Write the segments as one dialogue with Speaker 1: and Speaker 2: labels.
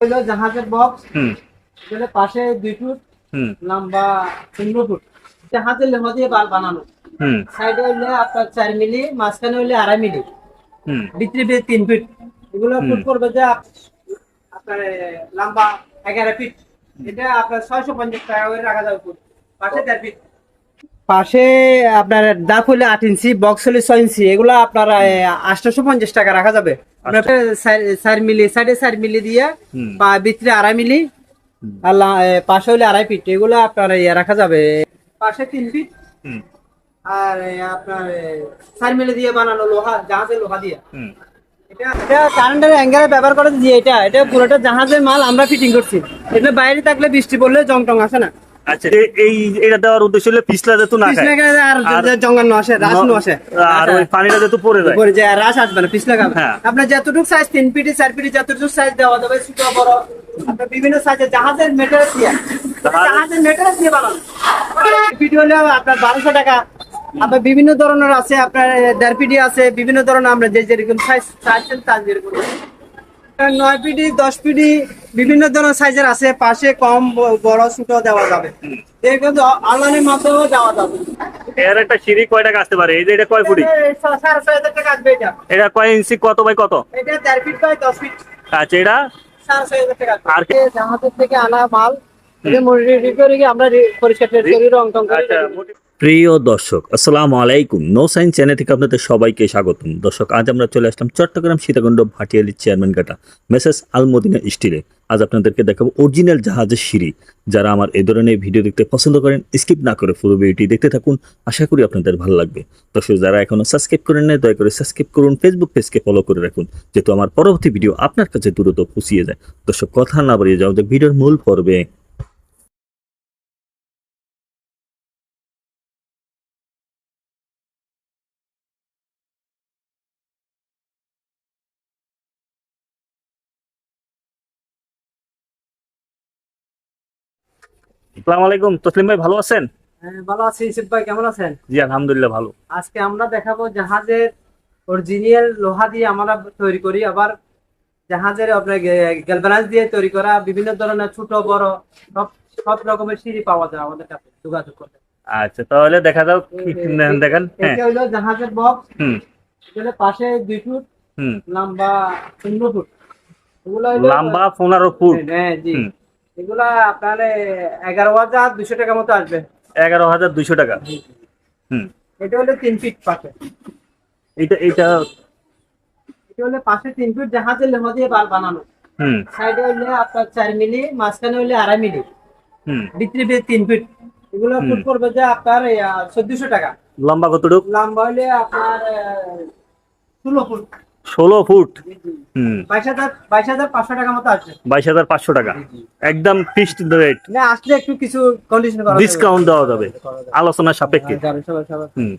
Speaker 1: হলো জাহাজের বক্স
Speaker 2: হুম।
Speaker 1: এখানে পাশে দুই ফুট
Speaker 2: হুম।
Speaker 1: লম্বা পনেরো ফুট। জাহাজের লেমা দিয়ে বাল বানানো।
Speaker 2: হুম।
Speaker 1: সাইডে হইলে আপনার চার মিলি মাঝখানে হইলে আড়াই মিলি।
Speaker 2: হুম।
Speaker 1: ভিতরে ভিতরে তিন ফিট। এগুলো ফুট করবে যে আপ- আপনার লম্বা এগারো ফিট। এটা আপনার ছয়শো পঞ্চাশ টাকা করে রাখা যাবে ফুট পাশে দেড় ফিট। পাশে আপনার দাপ হলে আট ইঞ্চি বক্স হলে ছয় ইঞ্চি। এগুলো আপনার আটশোশো পঞ্চাশ টাকা রাখা যাবে। চার- চার মিলি সাইডে চার মিলি দিয়ে
Speaker 2: হুম।
Speaker 1: ভিতরে আড়াই মিলি আর পাশে হলে আড়াই ফিট এগুলো আপনার ইয়ে রাখা যাবে পাশে তিন ফিট আর আপনার চার মিলি দিয়ে বানানো লোহা জাহাজের লোহা দিয়ে এটা এটা কারেন্টের অ্যাঙ্গেলে ব্যবহার করে যে এটা এটা পুরোটা জাহাজের মাল আমরা ফিটিং করছি এটা বাইরে থাকলে বৃষ্টি পড়লে জং টং আসে না
Speaker 2: আচ্ছা এই এটা দেওয়ার উদ্দেশ্য হলো পিছলা যেহেতু না
Speaker 1: পিছলে গেলে আর
Speaker 2: আর-
Speaker 1: জঙ্গান্ন আসে রাস নো আসে।
Speaker 2: আর ওই পানিটা যেহেতু পড়ে যায়।
Speaker 1: উপরে যে রাস আসবে না পিছলে
Speaker 2: হ্যাঁ।
Speaker 1: আপনার যতটুকু সাইজ তিন চার ফিটি যতটুকু সাইজ দেওয়া যাবে ছোট বড় আপনার বিভিন্ন সাইজের জাহাজের মেটেরিয়াল দিয়ে। জাহাজের মেটেরিয়াল দিয়ে বানানো। ফিটি হলে আপনার বারোশো টাকা। আপনার বিভিন্ন ধরনের আছে আপনার দেড় ফিটি আছে বিভিন্ন ধরনের আমরা যে যেরকম সাইজ চাইছেন তার যেরকম। নয় পিডি দশ পিডি বিভিন্ন ধরনের সাইজের আছে। পাশে কম বড় ছোট দেওয়া যাবে। এই কিন্তু অনলাইনের মাধ্যমেও দেওয়া যাবে।
Speaker 2: এর একটা সিঁড়ি কয় টাকা আসতে পারে? এই যে এটা কয় ফুটি?
Speaker 1: সাড়ে ছয় হাজার টাকা আসবে এটা।
Speaker 2: এটা কয় ইঞ্চি কত বাই কত?
Speaker 1: এটা দেড় ফিট বাই দশ ফিট
Speaker 2: আচ্ছা এটা?
Speaker 1: সাড়ে ছয় হাজার টাকা
Speaker 2: আর
Speaker 1: জাহাজের থেকে আনা মাল। আমরা পরিষ্কার রং টং করে।
Speaker 2: আচ্ছা
Speaker 1: ready করি।
Speaker 2: প্রিয় দর্শক, আসসালামু আলাইকুম। নো সাইন চ্যানেল থেকে আপনাদের সবাইকে স্বাগতম। দর্শক, আজ আমরা চলে আসলাম চট্টগ্রাম সীতাকুণ্ড ভাটিয়ালি চেয়ারম্যান কাটা মেসেস আলমদিনা স্টিলে আজ আপনাদেরকে দেখাবো অরিজিনাল জাহাজের সিঁড়ি। যারা আমার এই ধরনের ভিডিও দেখতে পছন্দ করেন স্কিপ না করে পুরো ভিডিওটি দেখতে থাকুন। আশা করি আপনাদের ভালো লাগবে। দর্শক, যারা এখনও সাবস্ক্রাইব করেন না দয়া করে সাবস্ক্রাইব করুন ফেসবুক পেজকে ফলো করে রাখুন, যেহেতু আমার পরবর্তী ভিডিও আপনার কাছে দ্রুত পৌঁছিয়ে যায়। দর্শক, কথা না বাড়িয়ে যাও যে ভিডিওর মূল পর্বে আসসালামু আলাইকুম তসলিম ভাই ভালো আছেন?
Speaker 1: হ্যাঁ, ভালো আছি ইসিফ ভাই কেমন আছেন?
Speaker 2: জি আলহামদুলিল্লাহ ভালো।
Speaker 1: আজকে আমরা দেখাবো জাহাজের অরিজিনাল লোহা দিয়ে আমরা তৈরি করি আবার জাহাজের আপনার গ্যালভানাইজ দিয়ে তৈরি করা বিভিন্ন ধরনের ছোট বড় সব সব রকমের সিঁড়ি পাওয়া যায় আমাদের কাছে যোগাযোগ করতে
Speaker 2: আচ্ছা তাহলে দেখা যাও দেখেন। হ্যাঁ।
Speaker 1: এটা হলো জাহাজের বক্স
Speaker 2: হুম।
Speaker 1: এখানে পাশে দুই ফুট
Speaker 2: হুম।
Speaker 1: লম্বা পনেরো ফুট।
Speaker 2: লম্বা পনেরো ফুট।
Speaker 1: হ্যাঁ জি।
Speaker 2: হুম।
Speaker 1: এগুলা আপনার এগারো হাজার দুশো টাকা মতো আসবে।
Speaker 2: এগারো হাজার দুইশো টাকা। হুম।
Speaker 1: এটা হলো তিন ফিট পাশে।
Speaker 2: এটা এটা
Speaker 1: এটা হলো পাশে তিন ফিট জাহাজের লেমা দিয়ে বাল বানানো।
Speaker 2: হুম।
Speaker 1: সাইডে হইলে আপনার চার মিলি মাঝখানে হইলে আড়াই মিলি।
Speaker 2: হুম।
Speaker 1: ভিতরে ভিতরে তিন ফিট। এগুলো ফুট করবে যে আপনার চোদ্দশো টাকা।
Speaker 2: লম্বা কতটুক?
Speaker 1: লম্বা হইলে আপনার ষোলো ফুট।
Speaker 2: ষোলো ফুট। হুম।
Speaker 1: বাইশ হাজার পাঁচশো টাকা।
Speaker 2: একদম ফিক্সড রেট
Speaker 1: না আসলে একটু কিছু।
Speaker 2: ডিসকাউন্ট দেওয়া যাবে। সাপেক্ষে।
Speaker 1: হ্যাঁ,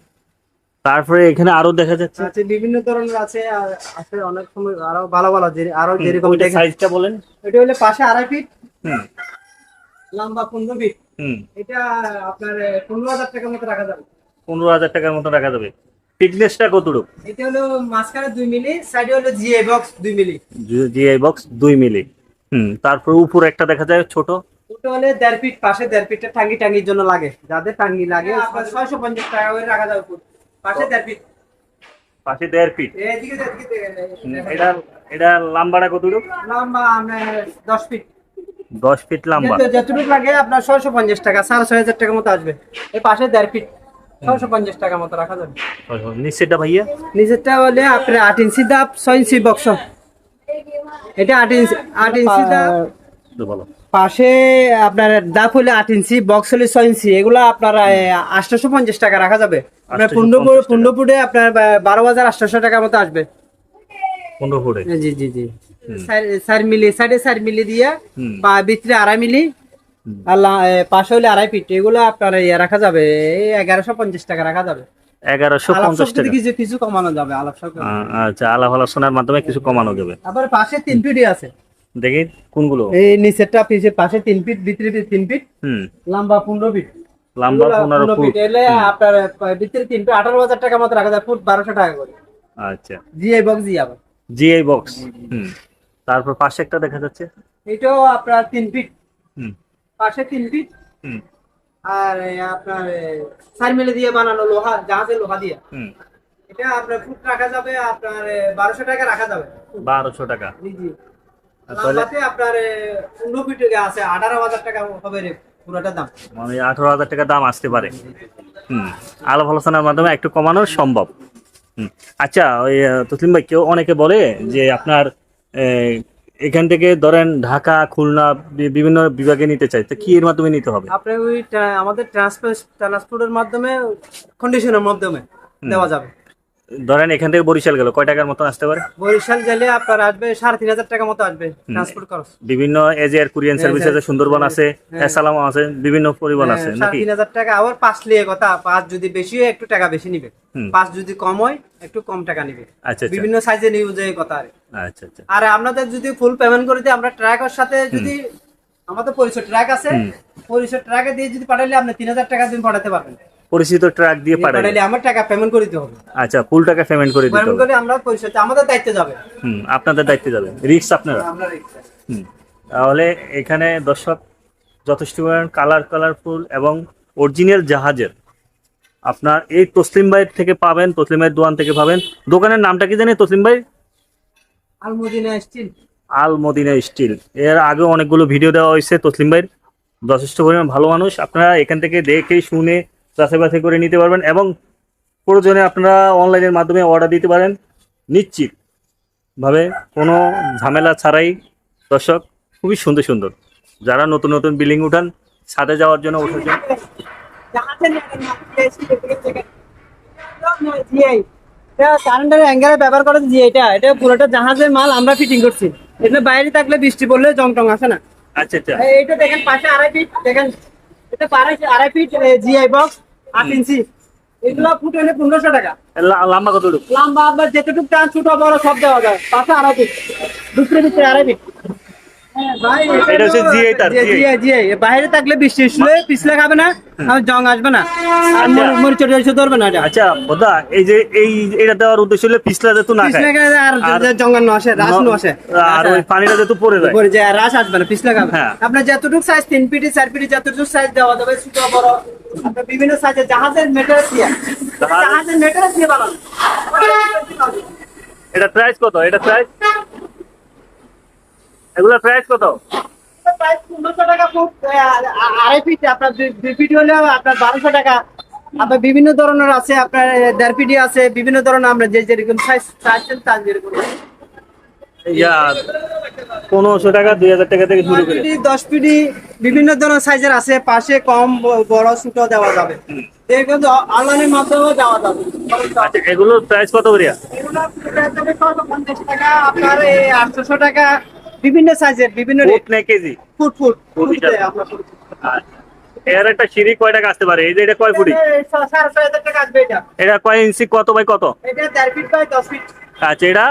Speaker 2: তারপরে এখানে আরও দেখা যাচ্ছে।
Speaker 1: আছে বিভিন্ন ধরনের আছে আছে অনেক সময় আরও ভালো ভালো যে- আরও যেরকম
Speaker 2: সাইজটা বলেন।
Speaker 1: এটা হলে পাশে আড়াই ফিট
Speaker 2: হুম।
Speaker 1: লম্বা পনেরো ফিট
Speaker 2: হুম।
Speaker 1: এটা আপনার পনেরো হাজার টাকার মতো রাখা যাবে।
Speaker 2: পনেরো হাজার টাকার মতো রাখা যাবে। থিকনেসটা কতটুক?
Speaker 1: এটা হলো মাঝখানে দুই মিলি সাইডে হলো জিএ বক্স দুই মিলি।
Speaker 2: জিআই বক্স দুই মিলি। হুম তারপর উপর একটা দেখা যায় ছোট।
Speaker 1: ওটা হলে দেড় ফিট পাশে দেড় ফিটটা টাঙ্গি টাঙ্গির জন্য লাগে। যাদের টাঙ্গি লাগে ছয়শো পঞ্চাশ টাকা করে রাখা যাবে ফুট। পাশে দেড় ফিট
Speaker 2: পাশে দেড় ফিট
Speaker 1: এদিকে এদিকে দেখেন।
Speaker 2: এটা এটা লাম্বাটা কতটুক?
Speaker 1: লম্বা আপনার দশ ফিট
Speaker 2: দশ ফিট লম্বা।
Speaker 1: যত- যতটুকু লাগে আপনার ছয়শো পঞ্চাশ টাকা সাড়ে ছয় হাজার টাকার মতো আসবে। এই পাশে দেড় ফিট ছয়শো পঞ্চাশ মতো রাখা যাবে।
Speaker 2: নিচেরটা ভাইয়া?
Speaker 1: নিচেরটা হলে আপনার আট ইঞ্চি দাপ ছয় ইঞ্চি বক্স এটা আট ইঞ্চি আট ইঞ্চি দাপ। পাশে আপনার দাপ হলে আট ইঞ্চি বক্স হলে ছয় ইঞ্চি। এগুলো আপনার আটশোশো পঞ্চাশ টাকা রাখা যাবে। আপনার
Speaker 2: 850
Speaker 1: পনেরো পনেরো ফুটে আপনার বারো হাজার আটশোশো টাকার মতো আসবে।
Speaker 2: পনেরো ফুটে?
Speaker 1: জি জি জি। চার মিলি সাড়ে চার মিলি দিয়ে বা ভিতরে আড়াই মিলি আর পাশে হলে আড়াই ফিট এগুলো আপনার ইয়ে রাখা যাবে এগারোশো পঞ্চাশ টাকা রাখা যাবে।
Speaker 2: এগারোশো পঞ্চাশ টাকা।
Speaker 1: কিছু কিছু কমানো যাবে আলাপ
Speaker 2: আচ্ছা আলাপ আলোচনার মাধ্যমে কিছু কমানো যাবে।
Speaker 1: আবার পাশে তিন ফিটই আছে।
Speaker 2: দেখি কোনগুলো?
Speaker 1: এই নিচেরটা পিছে পাশে তিন ফিট ভিতরে তিন ফিট লম্বা পনেরো ফিট।
Speaker 2: লম্বা পনেরো ফুট
Speaker 1: এলে আপনার ভিতরে তিন ফিট আঠারো হাজার টাকা মতো রাখা যায় ফুট বারোশো টাকা করে।
Speaker 2: আচ্ছা।
Speaker 1: জিআই বক্স জি আবার
Speaker 2: জিআই বক্স তারপর পাশে একটা দেখা যাচ্ছে?
Speaker 1: এটাও আপনার তিন ফিট।
Speaker 2: হুম।
Speaker 1: পাশে তিন ফিট
Speaker 2: হুম।
Speaker 1: আর আপনার সার মিলে দিয়ে বানানো লোহা জাহাজের লোহা দিয়ে।
Speaker 2: হুম।
Speaker 1: এটা আপনার ফুট রাখা যাবে আপনার বারোশো টাকা রাখা যাবে।
Speaker 2: বারোশো টাকা।
Speaker 1: জি জি। আপনার পনেরো ফিট আছে আঠারো হাজার টাকা হবে রে পুরোটা দাম।
Speaker 2: মানে আঠারো হাজার টাকা দাম আসতে পারে। হুম। আলাপ আলোচনার মাধ্যমে একটু কমানো সম্ভব। হুম। আচ্ছা ওই তসলিম ভাই কেউ অনেকে বলে যে আপনার এখান থেকে ধরেন ঢাকা খুলনা বিভিন্ন বিভাগে নিতে চাই তো কি এর মাধ্যমে নিতে হবে?
Speaker 1: আপনি ওই আমাদের ট্রান্সপোর্ট ট্রান্সপোর্টের মাধ্যমে কন্ডিশনের মাধ্যমে দেওয়া যাবে।
Speaker 2: ধরেন এখান থেকে বরিশাল গেল কয় টাকার মতন আসতে পারে?
Speaker 1: বরিশাল গেলে আপনার আসবে সাড়ে তিন হাজার টাকা মতো আসবে ট্রান্সপোর্ট খরচ।
Speaker 2: বিভিন্ন এজিয়ার কুরিয়ান সার্ভিস আছে সুন্দরবন আছে এসালাম আছে বিভিন্ন পরিবহন আছে
Speaker 1: হ্যাঁ, সাড়ে
Speaker 2: নাকি?
Speaker 1: তিন হাজার টাকা। আবার পাঁচ লিয়ে কথা পাঁচ যদি বেশি হয় একটু টাকা বেশি নিবে। পাঁচ যদি কম হয় একটু কম টাকা নিবে।
Speaker 2: আচ্ছা আচ্ছা।
Speaker 1: বিভিন্ন সাইজে নিউজ কথা আর।
Speaker 2: আচ্ছা আচ্ছা।
Speaker 1: আর আপনাদের যদি ফুল পেমেন্ট করে দিই আমরা ট্র্যাকের সাথে যদি আমাদের পরিচয় ট্রাক আছে পরিচয় ট্র্যাকে দিয়ে যদি পাঠাইলে আপনি তিন হাজার টাকা দিন পাঠাতে পারবেন।
Speaker 2: পরিচিত ট্রাক দিয়ে পাঠাই
Speaker 1: পাঠাইলে। আমার টাকা পেমেন্ট করে দিতে হবে।
Speaker 2: আচ্ছা ফুল টাকা পেমেন্ট করে দিতে
Speaker 1: পেমেন্ট
Speaker 2: হবে।
Speaker 1: করে আমরা পরিচয় আমাদের দায়িত্বে যাবে।
Speaker 2: হুম আপনাদের দায়িত্বে যাবে। রিস্ক আপনারা? হুম তাহলে এখানে দর্শক যথেষ্ট পরিমাণ কালার কালারফুল এবং অরিজিনাল জাহাজের। আপনার এই তসলিম ভাইয়ের থেকে পাবেন তসলিম ভাইয়ের দোকান থেকে পাবেন। দোকানের নামটা কি জানি তসলিম ভাই?
Speaker 1: আলমদিনা স্টিল।
Speaker 2: আল মদিনা স্টিল। এর আগে অনেকগুলো ভিডিও দেওয়া হয়েছে তসলিম ভাইয়ের। যথেষ্ট পরিমাণ ভালো মানুষ। আপনারা এখান থেকে দেখে শুনে যাচাই বাছাই করে নিতে পারবেন এবং প্রয়োজনে আপনারা অনলাইনের মাধ্যমে অর্ডার দিতে পারেন। নিশ্চিত ভাবে কোনো ঝামেলা ছাড়াই দর্শক খুবই সুন্দর সুন্দর। যারা নতুন নতুন বিল্ডিং উঠান ছাদে যাওয়ার জন্য ওঠার জন্য।
Speaker 1: কারেন্টের অ্যাঙ্গেলে ব্যবহার যে এটা। এটা পুরোটা জাহাজের মাল আমরা ফিটিং করছি। এটা বাইরে থাকলে বৃষ্টি পড়লে আসে না।
Speaker 2: আচ্ছা আচ্ছা।
Speaker 1: দেখেন পাশে আড়াই ফিট দেখেন এটা পাড়াই আড়াই ফিট জিআই বক্স আট ইঞ্চি। এগুলো ফুট হলে পনেরোশো টাকা।
Speaker 2: লা- লম্বা কতটুকু?
Speaker 1: লম্বা আপনার যেটুকু টান ছোট বড় সব দেওয়া যায়। পাশে আড়াই ফিট। দুপুরে ভিতরে আড়াই ফিট।
Speaker 2: এটা হচ্ছে GI তার,
Speaker 1: জিআই জিআই। বাইরে থাকলে বৃষ্টি আসলে পিছলে খাবে না আর জং আসবে না। আর। মরিচ টরিচ ধরবে না এটা।
Speaker 2: আচ্ছা বোধা এই যে এই এটা দেওয়ার উদ্দেশ্য হলে পিছলা যেহেতু না খায়।
Speaker 1: আর
Speaker 2: আর-
Speaker 1: জঙ্গান্ন আসে রাস নো আসে।
Speaker 2: আর ওই পানিটা যেহেতু পড়ে যায়।
Speaker 1: উপরে যে রাস আসবে না পিছলে খাবে। আপনার যতটুকু সাইজ তিন পিটি চার পিটি যতটুকু সাইজ দেওয়া যাবে ছোট বড় আপনার বিভিন্ন সাইজের জাহাজের মেটেরিয়াল দিয়ে। জাহাজের মেটেরিয়াল দিয়ে বানানো।
Speaker 2: এটা প্রাইস কত? এটা প্রাইস এগুলোর প্রাইস কত?
Speaker 1: আড়াই ফিট আপনার দুই- ফিট হলে আপনার বারোশো টাকা। আপনার বিভিন্ন ধরনের আছে আপনার দেড় ফিটি আছে বিভিন্ন ধরনের আমরা যে যেরকম সাইজ চাইছেন তার যেরকম।
Speaker 2: পনেরোশো টাকা দুই হাজার টাকা থেকে শুরু করে।
Speaker 1: দশ পিটি বিভিন্ন ধরনের সাইজের আছে পাশে কম বড় ছোট দেওয়া যাবে। এগুলো অনলাইনের মাধ্যমেও দেওয়া যাবে।
Speaker 2: আচ্ছা এগুলোর প্রাইস কত করিয়া?
Speaker 1: এগুলো পঞ্চাশ টাকা আপনার এই আটশোশো টাকা বিভিন্ন সাইজের বিভিন্ন
Speaker 2: ফুট
Speaker 1: রেট
Speaker 2: না KG?
Speaker 1: Foot foot
Speaker 2: foot
Speaker 1: foot
Speaker 2: আচ্ছা। এর একটা সিঁড়ি কয় টাকা আসতে পারে? এই যে এটা কয় ফুটি?
Speaker 1: হাজার টাকা আসবে এটা।
Speaker 2: এটা কয় ইঞ্চি কত বাই কত?
Speaker 1: এটা 4 ফিট বাই দশ ফিট।
Speaker 2: আচ্ছা এটা?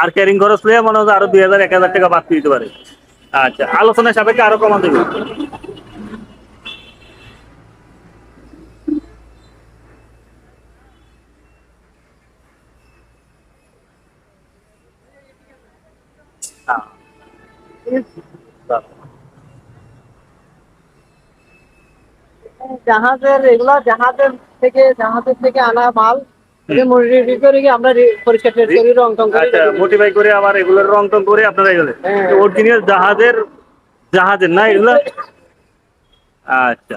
Speaker 2: আর ক্যারিং খরচ লয়ে মনে হয় আরও দুই হাজার এক হাজার টাকা বাদ দিতে পারে। আচ্ছা আলোচনা সাপেক্ষে আরও কমান দেবে।
Speaker 1: জাহাজের এগুলো জাহাজের থেকে জাহাজের থেকে আনা মাল। আমরা পরীক্ষা করি রং টং করে।
Speaker 2: আচ্ছা মোটিফাই করে আবার এগুলোর রং টং করে আপনারা এগুলো
Speaker 1: হ্যাঁ।
Speaker 2: অরিজিনাল জাহাজের জাহাজের না এগুলো? আচ্ছা।